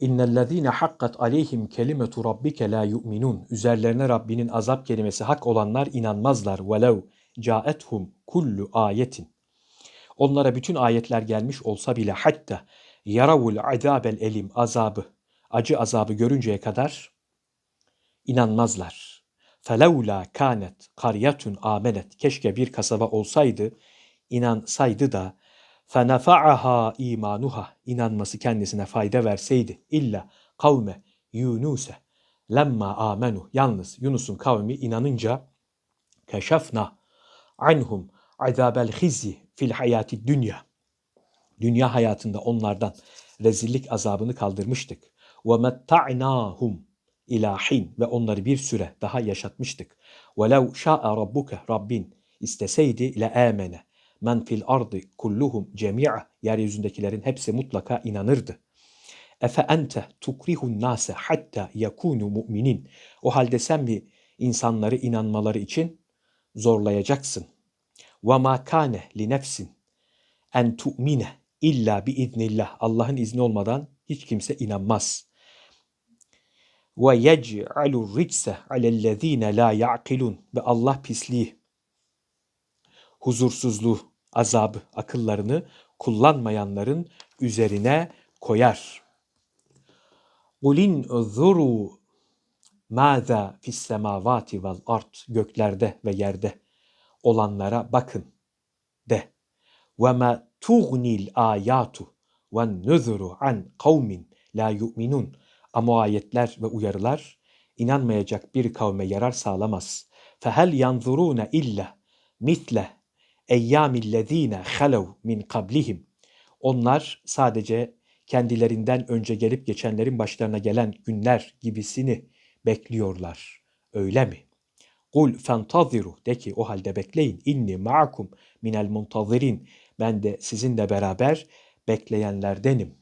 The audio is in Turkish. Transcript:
İnnellezîne hakkat aleyhim kelimetu rabbike la yu'minun. Üzerlerine Rabbinin azap kelimesi hak olanlar inanmazlar. Velev caethum kullu ayetin. Onlara bütün ayetler gelmiş olsa bile hatta yaravul azabel elim azabı, acı azabı görünceye kadar inanmazlar. Felevla kanet karyatun amenet. Keşke bir kasaba olsaydı, inansaydı da fenefa'aha imanuha inanması kendisine fayda verseydi. İlla kavme Yunus'e. lemma amenu yalnız Yunus'un kavmi inanınca keşefna anhum azabel hizyi fil hayati dünya dünya hayatında onlardan rezillik azabını kaldırmıştık. Ve metta'nahum ilahin ve onları bir süre daha yaşatmıştık. Velev şa'a rabbuke Rabbin isteseydi ile amene men fil ardı kulluhum cemi'a yeryüzündekilerin hepsi mutlaka inanırdı. Efe ente tukrihun nase hatta yakunu mu'minin. O halde sen mi insanları inanmaları için zorlayacaksın. Ve ma kane li nefsin en tu'mine illa bi iznillah. Allah'ın izni olmadan hiç kimse inanmaz. Ve yec'alu ricse alellezine la ya'kilun. Ve Allah pisliği, huzursuzluğu, azabı, akıllarını kullanmayanların üzerine koyar. Kulin zuru maza fis semavati vel art göklerde ve yerde olanlara bakın de. Ve ma tugnil ayatu ve nuzuru an kavmin la yu'minun. Ama ayetler ve uyarılar inanmayacak bir kavme yarar sağlamaz. Fehel yanzuruna illa mitle eyyamillezine halev min kablihim. Onlar sadece kendilerinden önce gelip geçenlerin başlarına gelen günler gibisini bekliyorlar. Öyle mi? Kul fentaziru de ki o halde bekleyin. İnni ma'akum minel muntazirin. Ben de sizinle beraber bekleyenlerdenim.